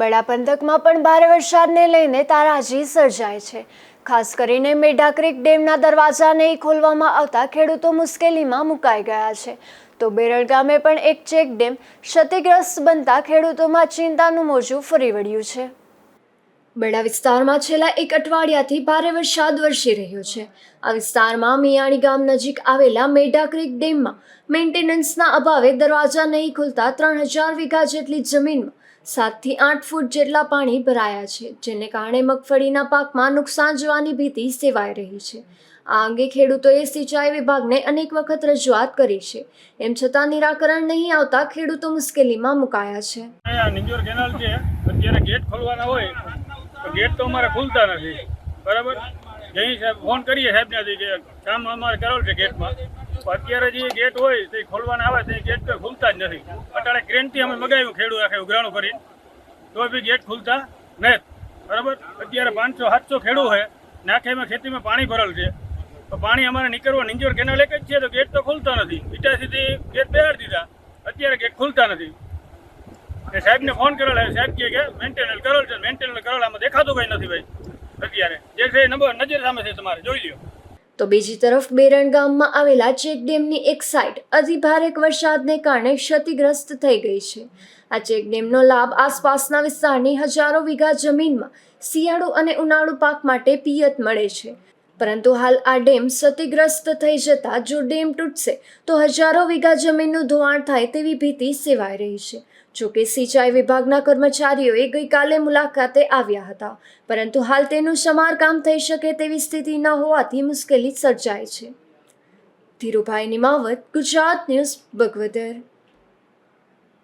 બડા પંથકમાં પણ ભારે વરસાદને લઈને તારાજી સર્જાય છે. ખાસ કરીને મેઢા ક્રિક ડેમના દરવાજા નહીં ખોલવામાં આવતા ખેડૂતો મુશ્કેલીમાં મુકાઈ ગયા છે. તો બેરળ ગામે પણ એક ચેક ડેમ ક્ષતિગ્રસ્ત બનતા ખેડૂતોમાં ચિંતાનું મોજું ફરી વળ્યું છે. બડા વિસ્તારમાં છેલ્લા એક અઠવાડિયાથી ભારે વરસાદ વરસી રહ્યો છે. આ વિસ્તારમાં મિયાણી ગામ નજીક આવેલા મેઢા ક્રિક ડેમમાં મેન્ટેનન્સના અભાવે દરવાજા નહીં ખુલતા ત્રણ હજાર વીઘા જેટલી જમીનમાં સાતથી આઠ ફૂટ જેટલા પાણી ભરાયા છે, જેને કારણે મગફળીના પાકમાં નુકસાન જવાની ભીતિ સેવાઈ રહી છે. આ અંગે ખેડૂતોએ સિંચાઈ વિભાગને અનેક વખત રજૂઆત કરી છે. એમ છતાં નિરાકરણ નહીં આવતા ખેડૂતો મુશ્કેલીમાં મુકાયા છે. નિંજોર કેનાલ છે, અત્યારે ગેટ ખોલવાના હોય ગેટ તો અમારે ખુલતા નથી. બરાબર? જઈ સાહેબ ફોન કરીએ સાહેબને કે કામ અમારે કરેલ છે ગેટમાં અત્યારે જે ગેટ હોય, તે ખોલવાના આવે, તે જ નથી. અટાણે ક્રેનથી અમે મગાવ્યું ખેડૂત આખે ઉઘરાણું કરીને તો બી ગેટ ખુલતા નથી બરાબર? અત્યારે પાંચસો, સાતસો ખેડૂ છે. નાખેમાં ખેતીમાં પાણી ભરેલ છે. તો પાણી અમારે નીકળવા નિંજોર કેનાલ એક જ છે, તો ગેટ તો ખુલતા નથી. ઇટાસીથી ગેટ બેહાડી દીધા. અત્યારે ગેટ ખુલતા નથી. એ સાહેબને ફોન કરેલ સાહેબ કહે કે મેન્ટેનલ કરેલ છે મેન્ટેનલ કરેલ, આમાં દેખાતું કંઈ નથી ભાઈ અત્યારે. જે છે નંબર, નજર સામે છે તમારે. જોઈ લ્યો. તો બીજી તરફ બેરણ ગામમાં આવેલા ચેક ડેમની એક સાઇડ અતિ વરસાદને કારણે ક્ષતિગ્રસ્ત થઈ ગઈ છે. આ ચેક ડેમનો લાભ આસપાસના વિસ્તારની હજારો વીઘા જમીનમાં શિયાળુ અને ઉનાળુ પાક માટે પિયત મળે છે. પરંતુ હાલ આ ડેમ ક્ષતિગ્રસ્ત થઈ જતા જો ડેમ તૂટશે, તો હજારો વીઘા જમીનનું ધોવાણ થાય તેવી ભીતિ સેવાઈ રહી છે. જોકે સિંચાઈ વિભાગના કર્મચારીઓએ ગઈકાલે મુલાકાતે આવ્યા હતા, પરંતુ હાલ તેનું સમારકામ થઈ શકે તેવી સ્થિતિ ન હોવાથી મુશ્કેલી સર્જાય છે. ધીરુભાઈ નિમાવત, ગુજરાત ન્યૂઝ બગવદર.